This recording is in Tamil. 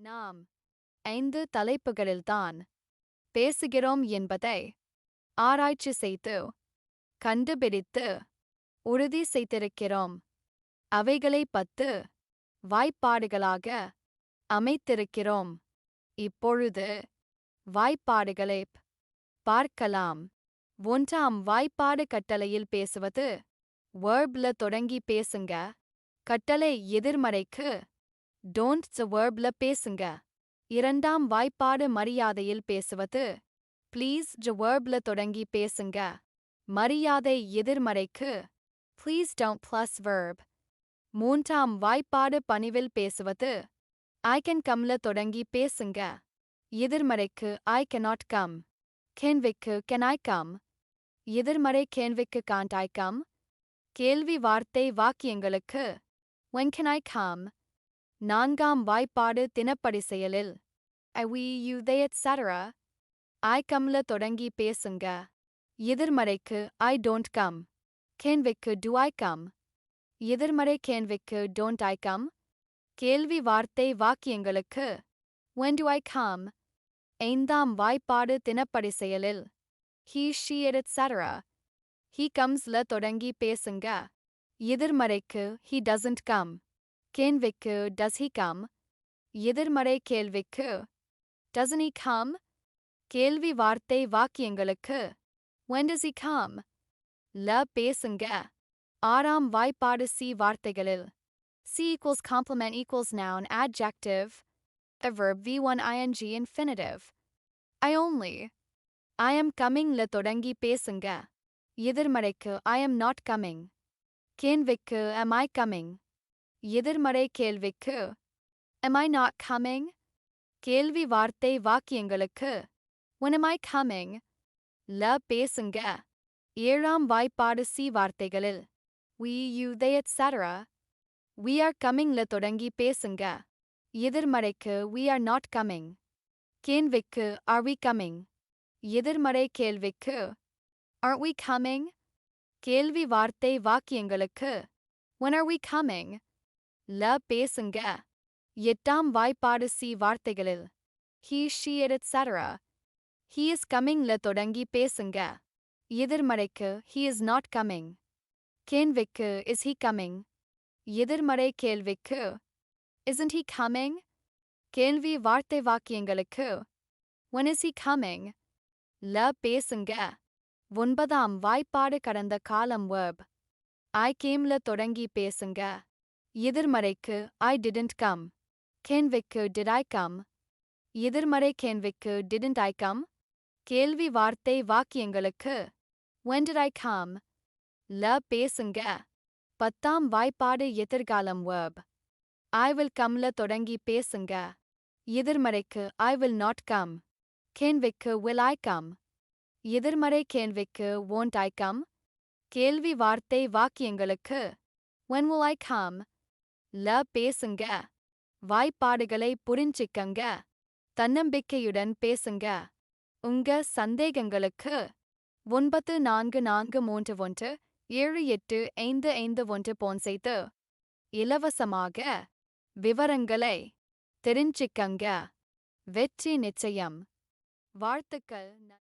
நாம் ஐந்து தலைப்புகளில்தான் பேசுகிறோம் என்பதை ஆராய்ச்சி செய்து கண்டுபிடித்து உறுதி செய்திருக்கிறோம். அவைகளை பத்து வாய்ப்பாடுகளாக அமைத்திருக்கிறோம். இப்பொழுது வாய்ப்பாடுகளை பார்க்கலாம். ஒன்றாம் வாய்ப்பாடு கட்டளையில் பேசுவது வேர்ப்ல தொடங்கி பேசுங்க. கட்டளை எதிர்மறைக்கு டோன்ட் வேர்ப்ல பேசுங்க. இரண்டாம் வாய்ப்பாடு மரியாதையில் பேசுவது. ப்ளீஸ் வேர்ப்ல தொடங்கி பேசுங்க. மரியாதை எதிர்மறைக்கு. Please down plus verb. மூன்றாம் வாய்ப்பாடு பணிவில் பேசுவது. ஐ கேன் கம்ல தொடங்கி பேசுங்க. எதிர்மறைக்கு ஐ கெனாட் கம். கேன்விக்கு கேன் ஐ கம். எதிர்மறை கேன்விக்கு காண்ட் ஐ கம். கேள்வி வார்த்தை வாக்கியங்களுக்கு. When can I come? நான்காம் வாய்ப்பாடு தினப்படி செயலில். I we you they கம்ல தொடங்கி பேசுங்க. எதிர்மறைக்கு ஐ டோன்ட் கம் கேன்விக்கு டு ஐ கம் எதிர்மறை கேன்விக்கு டோன்ட் ஐ கம் கேள்வி வார்த்தை வாக்கியங்களுக்கு when டு ஐ கம் ஐந்தாம் வாய்ப்பாடு தினப்படி செயலில். ஹீ ஷீ it ஹீ கம்ஸ்ல தொடங்கி பேசுங்க. எதிர்மறைக்கு ஹீ டசன்ட் கம் கேள்விக்கு does he come எதிர்மறை கேள்விக்கு doesn't he come கேள்வி வார்த்தை வாக்கியங்களுக்கு when does he come ல பேசுங்க ஆறாம் வாய்ப்பாடு சி வார்த்தைகளில் C equals complement equals noun adjective a verb v1 ing infinitive I only I am coming ல தொடங்கி பேசுங்க எதிர்மறைக்கு I am not coming கேள்விக்கு am I coming எதிர்மறை கேள்விக்கு am I not coming கேள்வி வார்த்தை வாக்கியங்களுக்கு when am I coming ல பேசுங்க ஏழாம் வாய்ப்பாடு சி வார்த்தைகளில் we you they etc we are coming ல தொடங்கி பேசுங்க எதிர்மறைக்கு we are not coming கேள்விக்கு are we coming எதிர்மறை கேள்விக்கு aren't we coming கேள்வி வார்த்தை வாக்கியங்களுக்கு when are we coming ல பேசுங்க. எட்டாம் வாய்ப்பாடு சி வார்த்தைகளில். he she it etc he is coming ல தொடங்கி பேசுங்க. எதிர்மறைக்கு he is நாட் கம்மிங் கேள்விக்கு இஸ் he கம்மிங் எதிர்மறை கேள்விக்கு isn't he coming கேள்வி வார்த்தை வாக்கியங்களுக்கு when is he coming? ல பேசுங்க. ஒன்பதாம் வாய்ப்பாடு கடந்த காலம் வேர்ப் ஐ கேம்ல தொடங்கி பேசுங்க. எதிர்மறைக்கு ஐ டிடன்ட் கம் கேன்விக்கு did கம் come? எதிர்மறை கேன்விக்கு டிடன்ட் ஐ கம் கேள்வி வார்த்தை வாக்கியங்களுக்கு வென் did I ல பேசுங்க. பத்தாம் வாய்ப்பாடு எதிர்காலம் வேர்ப் ஐ வில் கம்ல தொடங்கி பேசுங்க. எதிர்மறைக்கு ஐ வில் நாட் கம் கேன்விக்கு வில் ஐ கம் எதிர்மறை கேள்விக்கு ஓன்ட் ஐ கம் கேள்வி வார்த்தை வாக்கியங்களுக்கு when will I come? ல பேசுங்க. வாய்ப்பாடுகளை புரிஞ்சிக்கங்க. தன்னம்பிக்கையுடன் பேசுங்க. உங்க சந்தேகங்களுக்கு ஒன்பது நான்கு நான்கு மூன்று ஒன்று ஏழு எட்டு ஐந்து ஐந்து ஒன்று போன் செய்து இலவசமாக விவரங்களை தெரிஞ்சிக்கங்க. வெற்றி நிச்சயம். வாழ்த்துக்கள்.